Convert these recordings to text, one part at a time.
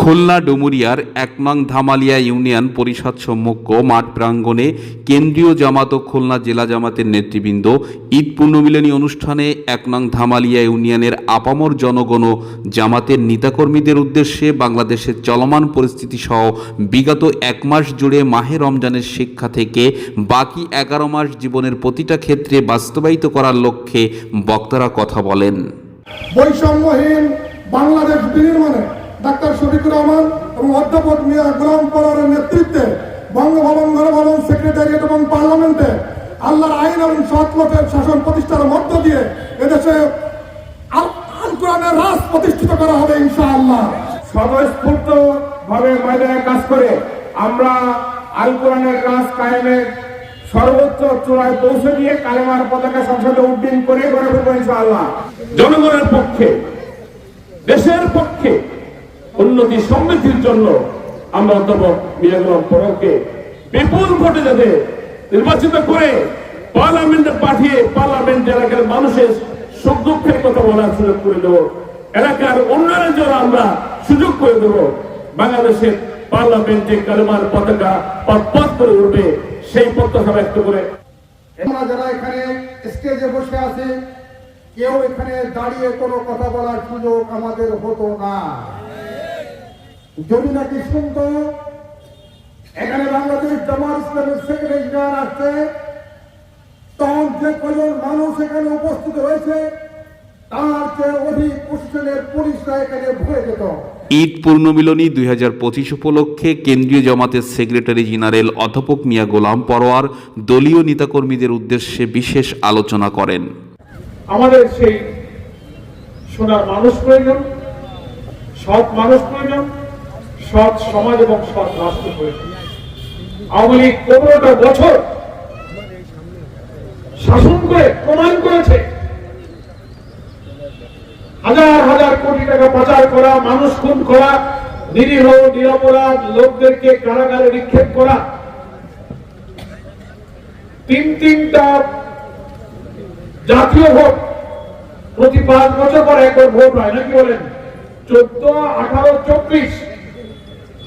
খুলনা ডুমুরিয়ার এক নং ধামালিয়া ইউনিয়ন পরিষদ সম্মুখ মাঠ প্রাঙ্গণে কেন্দ্রীয় জামাত ও খুলনা জেলা জামাতের নেতৃবৃন্দ ঈদ পুণ্যমিলনী অনুষ্ঠানে এক ধামালিয়া ইউনিয়নের আপামর জনগণ ও জামাতের নেতাকর্মীদের উদ্দেশ্যে বাংলাদেশের চলমান পরিস্থিতি সহ বিগত এক মাস জুড়ে মাহে রমজানের শিক্ষা থেকে বাকি এগারো মাস জীবনের প্রতিটা ক্ষেত্রে বাস্তবায়িত করার লক্ষ্যে বক্তারা কথা বলেন। বৈষম্যহীন বাংলাদেশ বিনির্মাণে ডাক্তার শফিকুর রহমান এবং অধ্যাপক মিয়া গোলাম পরারের নেতৃত্বে বঙ্গভবন গণভবন সেক্রেটারিয়েট এবং পার্লামেন্টে আল্লাহর আইন এবং সৎপথের শাসন প্রতিষ্ঠার মধ্য দিয়ে এদেশে কোরআনের রাজ প্রতিষ্ঠিত করা হবে ইনশাআল্লাহ। স্বতঃস্ফূর্ত ভাবে ময়দানে কাজ করে আমরা আল কোরআনের রাজ কায়েমের সর্বোচ্চ চূড়ায় পৌঁছে দিয়ে কালেমার পতাকা সংসদে উড্ডীন করে গড়ে ফেলব ইনশাআল্লাহ। জনগণের পক্ষে, দেশের পক্ষে উন্নতি সমৃদ্ধির জন্য আমরা অধ্যাপক মিয়াগুলাম পরকে বিপুল ভোটে যাতে নির্বাচিত করে পার্লামেন্টে পাঠিয়ে পার্লামেন্ট এলাকার মানুষের সুখ দুঃখের কথা বলার সুযোগ করে দেব। এলাকার উন্নয়নের জন্য আমরা সুযোগ করে দেব। বাংলাদেশের পার্লামেন্টে কালেমার পতাকা পথ করে উঠবে, সেই প্রত্যাশা ব্যক্ত করে। আমরা যারা এখানে স্টেজে বসে আছি, কেউ এখানে দাঁড়িয়ে কোনো কথা বলার সুযোগ আমাদের হতো না। যদি নাকি শুনতো এখানে বাংলাদেশ জামাত ইসলামের সেক্রেটারি জেনারেল আসছে তখন যে কজন মানুষ এখানে উপস্থিত হয়েছে তার চেয়ে অধিক কোশ্চেনের পুলিশরা এখানে ভরে যেত। ঈদ পূর্ণমিলনী দুই হাজার পঁচিশ উপলক্ষে কেন্দ্রীয় জামাতের সেক্রেটারি জেনারেল অধ্যাপক মিয়া গোলাম পরোয়ার দলীয় নেতাকর্মীদের উদ্দেশ্যে বিশেষ আলোচনা করেন। আমাদের সেই সোনার মানুষ প্রয়োজন সৎ মানুষ প্রয়োজন সৎ সমাজ এবং সৎ রাষ্ট্র প্রয়োজন আওয়ামী লীগ পনেরোটা বছর শাসন করে প্রমাণ করেছে। হাজার হাজার কোটি টাকা পাচার করা, মানুষ খুন করা, নিরীহ, নিরপরাধ লোকদেরকে কারাগারে নিক্ষেপ করা। তিন তিনটা জাতীয় ভোট প্রতি পাঁচ বছর পর একবার ভোট হয়, নাকি বলেন? চোদ্দ, আঠারো, চব্বিশ।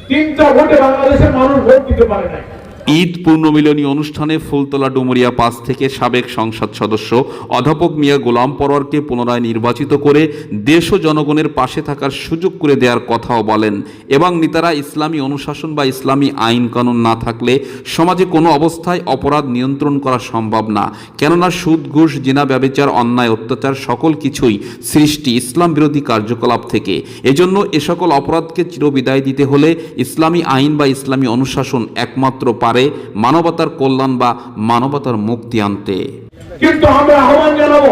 তিনটা ভোটে বাংলাদেশের মানুষ ভোট দিতে পারে নাই। ঈদ পূর্ণমিলনী অনুষ্ঠানে ফুলতলা ডুমুরিয়া পাস থেকে সাবেক সংসদ সদস্য, অধ্যাপক মিয়া গোলাম পরোয়ারকে পুনরায় নির্বাচিত করে দেশ ও জনগণের পাশে থাকার সুযোগ করে দেওয়ার কথাও বলেন। এবং নেতারা ইসলামী অনুশাসন বা ইসলামী আইন কানুন না থাকলে সমাজে কোনো অবস্থায় অপরাধ নিয়ন্ত্রণ করা সম্ভব না। কেননা সুদ, ঘুষ, জিনা, ব্যবচার, অন্যায়, অত্যাচার সকল কিছুই সৃষ্টি ইসলাম বিরোধী কার্যকলাপ থেকে। এজন্য এ সকল অপরাধকে চিরবিদায় দিতে হলে ইসলামী আইন বা ইসলামী অনুশাসন একমাত্র পারে মানবতার কল্যাণ বা মানবতার মুক্তি আনতে। কিন্তু আমরা আহ্বান জানাব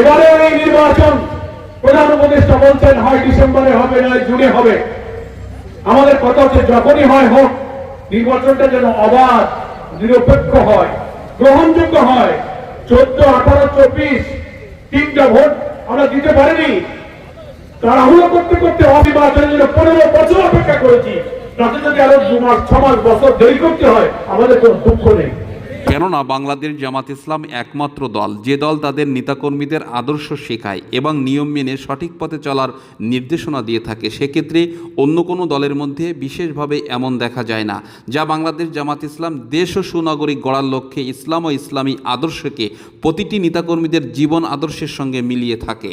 এবারে এই নির্বাচন প্রধান উপদেষ্টা বলছেন, হয় ডিসেম্বরে হবে না জুনে হবে। আমাদের কথা হচ্ছে, যখনই হয় হোক, নির্বাচনটা যেন অবাধ, নিরপেক্ষ হয়, গ্রহণযোগ্য হয়। চোদ্দ, আঠারো, চব্বিশ, তিনটা ভোট আমরা দিতে পারিনি। তাড়াহুড়ো করতে করতে অনির্বাচনের জন্য পনেরো বছর অপেক্ষা করেছি। তাতে যদি আরও দু মাস ছ মাস বছর দেরি করতে হয় আমাদের কোনো দুঃখ নেই। কেননা বাংলাদেশ জামাত ইসলাম একমাত্র দল। যে দল তাদের নেতাকর্মীদের আদর্শ শেখায় এবং নিয়ম মেনে সঠিক পথে চলার নির্দেশনা দিয়ে থাকে সেক্ষেত্রে অন্য কোনো দলের মধ্যে বিশেষভাবে এমন দেখা যায় না যা বাংলাদেশ জামাত ইসলাম দেশ ও সুনাগরিক গড়ার লক্ষ্যে ইসলাম ও ইসলামী আদর্শকে প্রতিটি নেতাকর্মীদের জীবন আদর্শের সঙ্গে মিলিয়ে থাকে।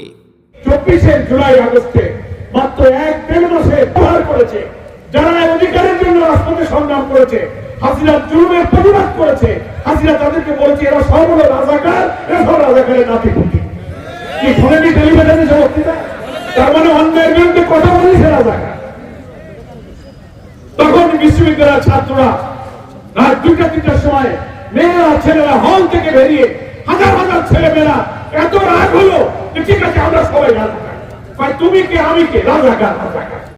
চব্বিশে জুলাই আগস্টে মাত্র এক দেড় মাসে করেছে যারা অধিকারের জন্য রাজপথে সংগ্রাম করেছে হাসিনা জুলুমের প্রতিবাদ করেছে, হাসিনা তাদেরকে বলেছে, এরা সব হলো রাজাকার, এরা সব রাজাকারের নাতি পুতি। কি শুনেনি টেলিভিশনে সব বক্তৃতা? তার মানে অন্যের বিরুদ্ধে কথা বলেছে রাজাকার। তখন বিশ্ববিদ্যালয়ের ছাত্ররা রাত দুটা তিনটার সময় মেয়েরা, ছেলেরা হল থেকে বেরিয়ে হাজার হাজার ছেলে মেয়েরা এত রাগ হলো ঠিক আছে, আমরা সবাই রাজাকার। তুমি কে? আমি কে? রাজাকার রাজাকার।